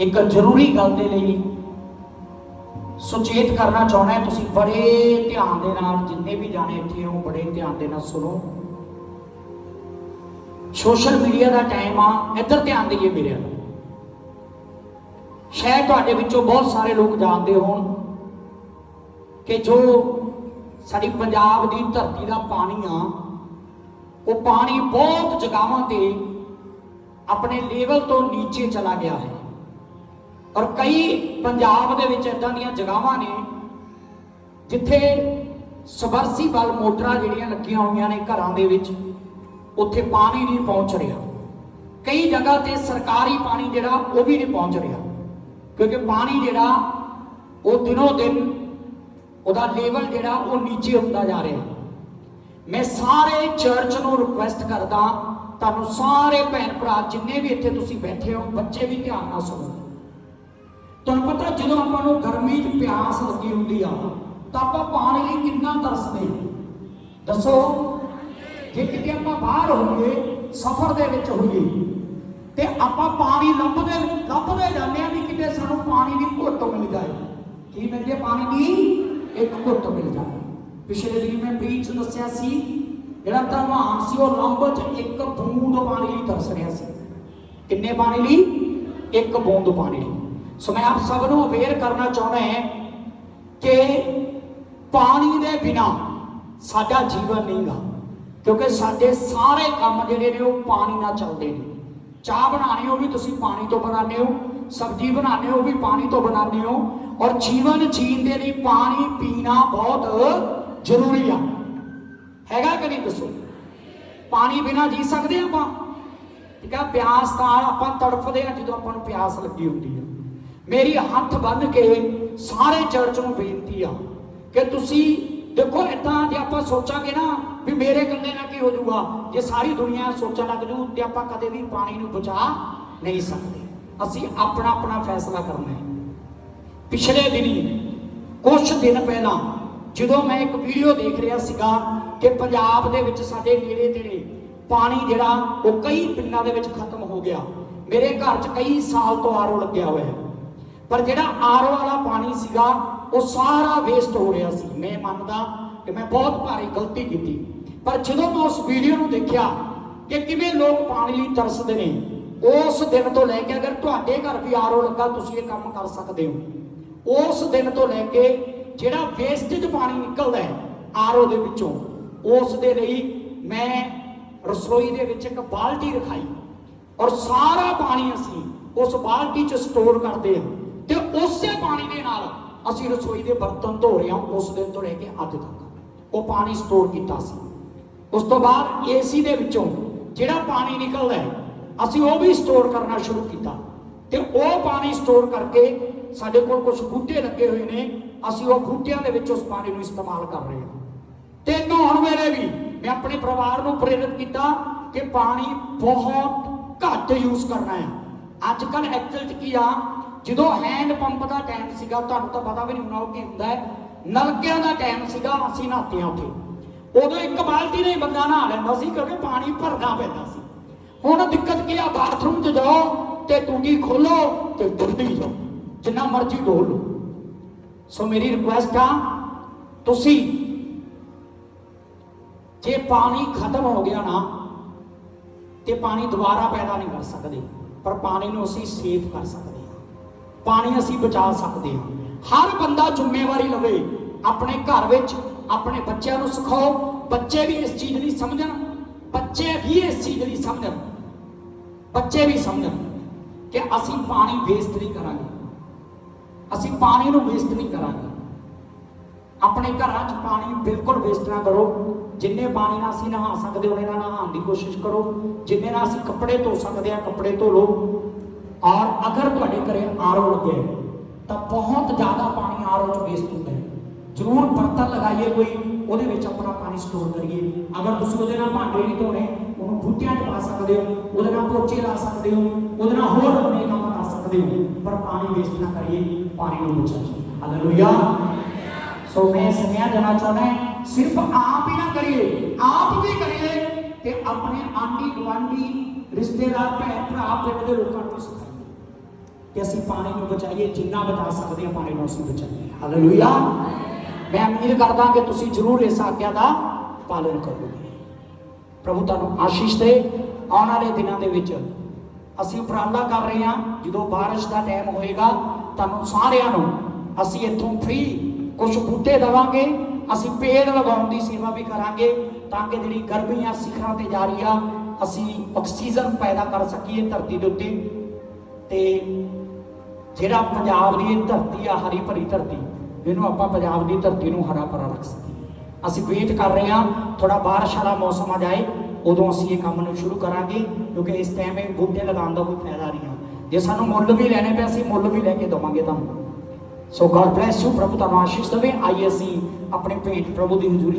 ਇੱਕ ਜ਼ਰੂਰੀ ਗੱਲ ਦੇ ਲਈ ਸੁਚੇਤ ਕਰਨਾ ਚਾਹੁੰਦਾ ਹਾਂ। ਤੁਸੀਂ ਬੜੇ ਧਿਆਨ ਦੇ ਨਾਲ ਜਿੰਨੇ ਵੀ ਜਾਣੇ ਇੱਥੇ ਹੋ, ਬੜੇ ਧਿਆਨ ਦੇ ਨਾਲ ਸੁਣੋ। ਸੋਸ਼ਲ ਮੀਡੀਆ ਦਾ ਟਾਈਮ ਆ, ਇੱਧਰ ਧਿਆਨ ਦਈਏ ਮੇਰੇ ਨਾਲ ਸ਼ਾਇਦ ਤੁਹਾਡੇ ਵਿੱਚੋਂ ਬਹੁਤ ਸਾਰੇ ਲੋਕ ਜਾਣਦੇ ਹੋਣ ਕਿ ਜੋ ਸਾਡੀ ਪੰਜਾਬ ਦੀ ਧਰਤੀ ਦਾ ਪਾਣੀ ਆ, ਉਹ ਪਾਣੀ ਬਹੁਤ ਜਗ੍ਹਾਵਾਂ ਤੇ ਆਪਣੇ ਲੈਵਲ ਤੋਂ ਨੀਚੇ ਚਲਾ ਗਿਆ ਹੈ। ਔਰ ਕਈ ਪੰਜਾਬ ਦੇ ਵਿੱਚ ਇਦਾਂ ਦੀਆਂ ਜਗ੍ਹਾਵਾਂ ਨੇ ਜਿੱਥੇ ਸਬਰਸੀਬਲ ਮੋਟਰਾਂ ਜਿਹੜੀਆਂ ਲੱਗੀਆਂ ਹੋਈਆਂ ਨੇ ਘਰਾਂ ਦੇ ਵਿੱਚ, ਉੱਥੇ ਪਾਣੀ ਨਹੀਂ ਪਹੁੰਚ ਰਿਹਾ। ਕਈ ਜਗ੍ਹਾ ਤੇ ਸਰਕਾਰੀ ਪਾਣੀ ਜਿਹੜਾ, ਉਹ ਵੀ ਨਹੀਂ ਪਹੁੰਚ ਰਿਹਾ। ਕਿਉਂਕਿ ਪਾਣੀ ਜਿਹੜਾ, ਉਹ ਦਿਨੋ ਦਿਨ ਉਹਦਾ ਲੈਵਲ ਜਿਹੜਾ, ਉਹ ਨੀਚੇ ਹੁੰਦਾ ਜਾ ਰਿਹਾ। ਮੈਂ ਸਾਰੇ ਚਰਚ ਨੂੰ ਰਿਕੁਐਸਟ ਕਰਦਾ, ਤੁਹਾਨੂੰ ਸਾਰੇ ਭੈਣ ਭਰਾ ਜਿੰਨੇ ਵੀ ਇੱਥੇ ਤੁਸੀਂ ਬੈਠੇ ਹੋ, ਬੱਚੇ ਵੀ ਧਿਆਨ ਨਾਲ ਸੁਣੋ। ਤੁਹਾਨੂੰ ਪਤਾ ਜਦੋਂ ਆਪਾਂ ਨੂੰ ਗਰਮੀ 'ਚ ਪਿਆਸ ਲੱਗੀ ਹੁੰਦੀ ਆ, ਤਾਂ ਆਪਾਂ ਪਾਣੀ ਲਈ ਕਿੰਨਾ ਤਰਸਦੇ ਦੱਸੋ। ਜੇ ਕਿਤੇ ਆਪਾਂ ਬਾਹਰ ਹੋਈਏ, ਸਫ਼ਰ ਦੇ ਵਿੱਚ ਹੋਈਏ, ਤੇ ਆਪਾਂ ਪਾਣੀ ਲੱਭਦੇ ਲੱਭਦੇ ਜਾਂਦੇ ਆ ਵੀ ਕਿਤੇ ਸਾਨੂੰ ਪਾਣੀ ਦੀ ਘੁੱਟ ਮਿਲ ਜਾਏ। ਕੀ ਮਿਲ ਜੇ ਪਾਣੀ ਦੀ? ਇੱਕ ਘੁੱਟ ਮਿਲ ਜਾਏ। ਪਿਛਲੇ ਦਿਨ ਮੈਂ ਬੀਚ ਦੱਸਿਆ ਸੀ, ਜਿਹੜਾ ਧਰਮਾਨ ਸੀ, ਉਹ ਲੰਬ 'ਚ ਇੱਕ ਬੂੰਦ ਪਾਣੀ ਲਈ ਤਰਸ ਰਿਹਾ ਸੀ। ਕਿੰਨੇ ਪਾਣੀ ਲਈ? ਇੱਕ ਬੂੰਦ ਪਾਣੀ ਲਈ। ਸੋ ਮੈਂ ਆਪ ਸਭ ਨੂੰ ਅਵੇਅਰ ਕਰਨਾ ਚਾਹੁੰਦਾ ਹਾਂ ਕਿ ਪਾਣੀ ਦੇ ਬਿਨਾ ਸਾਡਾ ਜੀਵਨ ਨਹੀਂਗਾ ਕਿਉਂਕਿ ਸਾਡੇ ਸਾਰੇ ਕੰਮ ਜਿਹੜੇ ਨੇ ਉਹ ਪਾਣੀ ਨਾਲ ਚੱਲਦੇ ਨੇ। ਚਾਹ ਬਣਾਣੀ ਉਹ ਵੀ ਤੁਸੀਂ ਪਾਣੀ ਤੋਂ ਬਣਾਉਂਦੇ ਹੋ, ਸਬਜ਼ੀ ਬਣਾਉਂਦੇ ਹੋ ਉਹ ਵੀ ਪਾਣੀ ਤੋਂ ਬਣਾਉਂਦੇ ਹੋ। ਔਰ ਜੀਵਨ ਜੀਣ ਦੇ ਲਈ ਪਾਣੀ ਪੀਣਾ ਬਹੁਤ ਜ਼ਰੂਰੀ ਆ। ਹੈਗਾ ਕਿ ਨਹੀਂ ਦੱਸੋ? ਪਾਣੀ ਬਿਨਾ ਜੀ ਸਕਦੇ ਹਾਂ ਆਪਾਂ? ਠੀਕ ਆ, ਪਿਆਸ ਨਾਲ ਆਪਾਂ ਤੜਫਦੇ ਆ ਜਦੋਂ ਆਪਾਂ ਨੂੰ ਪਿਆਸ ਲੱਗੀ ਹੁੰਦੀ ਆ। ਮੇਰੀ ਹੱਥ ਬੰਨ ਕੇ ਸਾਰੇ ਚਰਚ ਨੂੰ ਬੇਨਤੀ ਆ ਕਿ ਤੁਸੀਂ ਦੇਖੋ ਇਦਾਂ ਜੇ ਆਪਾਂ ਸੋਚਾਂਗੇ ਨਾ ਵੀ ਮੇਰੇ ਇਕੱਲੇ ਨਾਲ ਕੀ ਹੋ ਜਾਊਗਾ, ਜੇ ਸਾਰੀ ਦੁਨੀਆ ਸੋਚਣ ਲੱਗ ਜੂ ਤੇ ਆਪਾਂ ਕਦੇ ਵੀ ਪਾਣੀ ਨੂੰ ਬਚਾ ਨਹੀਂ ਸਕਦੇ। ਅਸੀਂ ਆਪਣਾ ਆਪਣਾ ਫੈਸਲਾ ਕਰਨਾ ਹੈ। ਪਿਛਲੇ ਦਿਨੀ ਕੁਝ ਦਿਨ ਪਹਿਲਾਂ ਜਦੋਂ ਮੈਂ ਇੱਕ ਵੀਡੀਓ ਦੇਖ ਰਿਹਾ ਸੀਗਾ ਕਿ ਪੰਜਾਬ ਦੇ ਵਿੱਚ ਸਾਡੇ ਨੇੜੇ ਤੇੜੇ ਪਾਣੀ ਜਿਹੜਾ ਉਹ ਕਈ ਪਿੰਡਾਂ ਦੇ ਵਿੱਚ ਖਤਮ ਹੋ ਗਿਆ। ਮੇਰੇ ਘਰ 'ਚ ਕਈ ਸਾਲ ਤੋਂ ਆਰਓ ਲੱਗਿਆ ਹੋਇਆ ਹੈ। ਪਰ ਜਿਹੜਾ ਆਰਓ ਵਾਲਾ ਪਾਣੀ ਸੀਗਾ, ਉਹ ਸਾਰਾ ਵੇਸਟ ਹੋ ਰਿਹਾ ਸੀ। ਮੈਂ ਮੰਨਦਾ ਕਿ ਮੈਂ ਬਹੁਤ ਭਾਰੀ ਗਲਤੀ ਕੀਤੀ। ਪਰ ਜਦੋਂ ਮੈਂ ਉਸ ਵੀਡੀਓ ਨੂੰ ਦੇਖਿਆ ਕਿ ਕਿਵੇਂ ਲੋਕ ਪਾਣੀ ਲਈ ਤਰਸਦੇ ਨੇ, ਉਸ ਦਿਨ ਤੋਂ ਲੈ ਕੇ ਅਗਰ ਤੁਹਾਡੇ ਘਰ ਵੀ ਆਰਓ ਲੱਗਾ, ਤੁਸੀਂ ਇਹ ਕੰਮ ਕਰ ਸਕਦੇ ਹੋ। ਉਸ ਦਿਨ ਤੋਂ ਲੈ ਕੇ ਜਿਹੜਾ ਵੇਸਟੇਜ ਪਾਣੀ ਨਿਕਲਦਾ ਹੈ ਆਰਓ ਦੇ ਵਿੱਚੋਂ, ਉਸ ਦੇ ਲਈ ਮੈਂ ਰਸੋਈ ਦੇ ਵਿੱਚ ਇੱਕ ਬਾਲਟੀ ਰਖਾਈ। ਔਰ ਸਾਰਾ ਪਾਣੀ ਅਸੀਂ ਉਸ ਬਾਲਟੀ 'ਚ ਸਟੋਰ ਕਰਦੇ ਹਾਂ। ਤੇ ਉਸੇ ਪਾਣੀ ਦੇ ਨਾਲ ਅਸੀਂ ਰਸੋਈ ਦੇ ਬਰਤਨ ਧੋ ਰਹੇ ਹਾਂ, ਉਸ ਦਿਨ ਤੋਂ ਲੈ ਕੇ ਅੱਜ ਤੱਕ। ਉਹ ਪਾਣੀ ਸਟੋਰ ਕੀਤਾ ਸੀ। ਉਸ ਤੋਂ ਬਾਅਦ ਏਸੀ ਦੇ ਵਿੱਚੋਂ ਜਿਹੜਾ ਪਾਣੀ ਨਿਕਲਦਾ ਹੈ, ਅਸੀਂ ਉਹ ਵੀ ਸਟੋਰ ਕਰਨਾ ਸ਼ੁਰੂ ਕੀਤਾ। ਤੇ ਉਹ ਪਾਣੀ ਸਟੋਰ ਕਰਕੇ ਸਾਡੇ ਕੋਲ ਕੁਝ ਬੂਟੇ ਲੱਗੇ ਹੋਏ ਨੇ, ਅਸੀਂ ਉਹ ਬੂਟਿਆਂ ਦੇ ਵਿੱਚ ਉਸ ਪਾਣੀ ਨੂੰ ਇਸਤੇਮਾਲ ਕਰ ਰਹੇ ਹਾਂ। ਤੇ ਨਹਾਉਣ ਵੇਲੇ ਵੀ ਮੈਂ ਆਪਣੇ ਪਰਿਵਾਰ ਨੂੰ ਪ੍ਰੇਰਿਤ ਕੀਤਾ ਕਿ ਪਾਣੀ ਬਹੁਤ ਘੱਟ ਯੂਜ਼ ਕਰਨਾ ਹੈ। ਅੱਜ ਕੱਲ ਐਕਚੁਅਲ ਚ ਕੀ ਆ ਜਦੋਂ ਹੈਂਡ ਪੰਪ ਦਾ ਟਾਈਮ ਸੀਗਾ, ਤੁਹਾਨੂੰ ਤਾਂ ਪਤਾ ਵੀ ਨਹੀਂ ਹੋਣਾ ਉਹ ਕੀ ਹੁੰਦਾ ਹੈ, ਨਲਕਿਆਂ ਦਾ ਟਾਈਮ ਸੀਗਾ, ਅਸੀਂ ਨਹਾਤੇ ਹਾਂ ਉੱਥੇ। ਉਦੋਂ ਇੱਕ ਬਾਲਟੀ ਨਹੀਂ ਬੰਦਾ ਨਹਾ ਲੈਂਦਾ ਸੀ, ਕਿਉਂਕਿ ਪਾਣੀ ਭਰਨਾ ਪੈਂਦਾ ਸੀ। ਹੁਣ ਦਿੱਕਤ ਕੀ ਆ ਬਾਥਰੂਮ 'ਚ ਜਾਓ ਤੇ ਟੂਟੀ ਖੋਲੋ ਤੇ ਡੁੱਬੀ ਜਾਓ, ਜਿੰਨਾ ਮਰਜ਼ੀ ਡੋਲ ਲਓ। ਸੋ ਮੇਰੀ ਰਿਕੁਐਸਟ ਆ, ਤੁਸੀਂ ਜੇ ਪਾਣੀ ਖਤਮ ਹੋ ਗਿਆ ਨਾ, ਤੇ ਪਾਣੀ ਦੁਬਾਰਾ ਪੈਦਾ ਨਹੀਂ ਕਰ ਸਕਦੇ, ਪਰ ਪਾਣੀ ਨੂੰ ਅਸੀਂ ਸੇਵ ਕਰ ਸਕਦੇ। ਪਾਣੀ ਅਸੀਂ ਬਚਾ ਸਕਦੇ ਹਾਂ। ਹਰ ਬੰਦਾ ਜ਼ਿੰਮੇਵਾਰੀ ਲਵੇ। ਆਪਣੇ ਘਰ ਵਿੱਚ ਆਪਣੇ ਬੱਚਿਆਂ ਨੂੰ ਸਿਖਾਓ। ਬੱਚੇ ਵੀ ਇਸ ਚੀਜ਼ ਲਈ ਸਮਝਣ। ਬੱਚੇ ਵੀ ਇਸ ਚੀਜ਼ ਲਈ ਸਮਝਣ। ਬੱਚੇ ਵੀ ਸਮਝਣ ਕਿ ਅਸੀਂ ਪਾਣੀ ਵੇਸਟ ਨਹੀਂ ਕਰਾਂਗੇ। ਅਸੀਂ ਪਾਣੀ ਨੂੰ ਵੇਸਟ ਨਹੀਂ ਕਰਾਂਗੇ। ਆਪਣੇ ਘਰਾਂ 'ਚ ਪਾਣੀ ਬਿਲਕੁਲ ਵੇਸਟ ਨਾ ਕਰੋ। ਜਿੰਨੇ ਪਾਣੀ ਨਾਲ ਅਸੀਂ ਨਹਾ ਸਕਦੇ ਉਹਨੇ ਨਾਲ ਨਹਾਉਣ ਦੀ ਕੋਸ਼ਿਸ਼ ਕਰੋ। ਜਿੰਨੇ ਨਾਲ ਅਸੀਂ ਕੱਪੜੇ ਧੋ ਸਕਦੇ ਆ ਕੱਪੜੇ ਧੋ ਲਓ। ਔਰ ਅਗਰ ਤੁਹਾਡੇ ਘਰੇ ਆਰਓ ਲੱਗਿਆ ਹੈ, ਤਾਂ ਬਹੁਤ ਜ਼ਿਆਦਾ ਪਾਣੀ ਆਰਓ 'ਚ ਵੇਸਟ ਹੁੰਦਾ ਹੈ। ਜ਼ਰੂਰ ਬਰਤਨ ਲਗਾਈਏ ਕੋਈ ਉਹਦੇ ਵਿੱਚ ਆਪਣਾ ਪਾਣੀ ਸਟੋਰ ਕਰੀਏ। ਅਗਰ ਤੁਸੀਂ ਉਹਦੇ ਨਾਲ ਭਾਂਡੇ ਨਹੀਂ ਧੋਣੇ ਉਹਨੂੰ ਬੂਟਿਆਂ 'ਚ ਪਾ ਸਕਦੇ ਹੋ ਉਹਦੇ ਨਾਲ ਪੋਚੇ ਲਾ ਸਕਦੇ ਹੋ ਉਹਦੇ ਨਾਲ ਹੋਰ ਆਪਣੇ ਕੰਮ ਕਰ ਸਕਦੇ ਹੋ ਪਰ ਪਾਣੀ ਵੇਸਟ ਨਾ ਕਰੀਏ ਪਾਣੀ ਨੂੰ ਬਚਾਈਏ ਹਾਲੇਲੂਇਆ ਸੋ ਮੈਂ ਸੁਨੇਹਾ ਦੇਣਾ ਚਾਹੁੰਦਾ ਸਿਰਫ ਆਪ ਹੀ ਨਾ ਕਰੀਏ ਆਪ ਵੀ ਕਰੀਏ ਤੇ ਆਪਣੇ ਆਂਢੀ ਗੁਆਂਢੀ ਰਿਸ਼ਤੇਦਾਰ ਭੈਣ ਭਰਾ ਪਿੰਡ ਦੇ ਲੋਕਾਂ ਨੂੰ ਸਿਖਾਈਏ। ਕਿ ਅਸੀਂ ਪਾਣੀ ਨੂੰ ਬਚਾਈਏ, ਜਿੰਨਾ ਬਚਾ ਸਕਦੇ ਹਾਂ, ਪਾਣੀ ਨੂੰ ਅਸੀਂ ਬਚਾਈਏ। ਹਾਲੇਲੂਇਆ ਮੈਂ ਉਮੀਦ ਕਰਦਾ ਕਿ ਤੁਸੀਂ ਜ਼ਰੂਰ ਇਸ ਆਗਿਆ ਦਾ ਪਾਲਣ ਕਰੋਗੇ। ਪ੍ਰਭੂ ਤੁਹਾਨੂੰ ਆਸ਼ੀਸ਼ ਦੇ ਆਉਣ ਵਾਲੇ ਦਿਨਾਂ ਦੇ ਵਿੱਚ ਅਸੀਂ ਉਪਰਾਲਾ ਕਰ ਰਹੇ ਹਾਂ। ਜਦੋਂ ਬਾਰਿਸ਼ ਦਾ ਟਾਈਮ ਹੋਏਗਾ, ਤੁਹਾਨੂੰ ਸਾਰਿਆਂ ਨੂੰ ਅਸੀਂ ਇੱਥੋਂ ਫ੍ਰੀ ਕੁਝ ਬੂਟੇ ਦੇਵਾਂਗੇ। ਅਸੀਂ ਪੇੜ ਲਗਾਉਣ ਦੀ ਸੇਵਾ ਵੀ ਕਰਾਂਗੇ ਤਾਂ ਕਿ ਜਿਹੜੀ ਗਰਮੀ ਆ ਸਿਖਰਾਂ ਤੇ ਜਾ ਰਹੀ ਆ, ਅਸੀਂ ਆਕਸੀਜਨ ਪੈਦਾ ਕਰ ਸਕੀਏ ਧਰਤੀ ਦੇ ਉੱਤੇ। ਤੇ ਜਿਹੜਾ ਪੰਜਾਬ ਦੀ ਇਹ ਧਰਤੀ ਆ, ਹਰੀ ਭਰੀ ਧਰਤੀ, ਇਹਨੂੰ ਆਪਾਂ ਪੰਜਾਬ ਦੀ ਧਰਤੀ ਨੂੰ ਹਰਾ ਭਰਾ ਰੱਖ ਸਕੀਏ। ਅਸੀਂ ਵੇਟ ਕਰ ਰਹੇ ਹਾਂ ਥੋੜਾ ਬਾਰਿਸ਼ ਵਾਲਾ ਮੌਸਮ ਆ ਜਾਏ, ਉਦੋਂ ਅਸੀਂ ਇਹ ਕੰਮ ਨੂੰ ਸ਼ੁਰੂ ਕਰਾਂਗੇ, ਕਿਉਂਕਿ ਇਸ ਟਾਈਮ ਇਹ ਬੂਟੇ ਲਗਾਉਣ ਦਾ ਕੋਈ ਫਾਇਦਾ ਨਹੀਂ ਆ। ਜੇ ਸਾਨੂੰ ਮੁੱਲ ਵੀ ਲੈਣੇ ਪਏ, ਅਸੀਂ ਮੁੱਲ ਵੀ ਲੈ ਕੇ ਦਵਾਂਗੇ ਤੁਹਾਨੂੰ। ਸੋ ਗॉड ਬlesਸ ਯੂ ਪ੍ਰਭੂ ਤੁਹਾਨੂੰ ਆਸ਼ੀਸ਼ ਦੇਵੇ। ਆਈਏ ਅਸੀਂ ਆਪਣੇ ਭੇਟ ਪ੍ਰਭੂ ਦੀ ਹਜ਼ੂਰੀ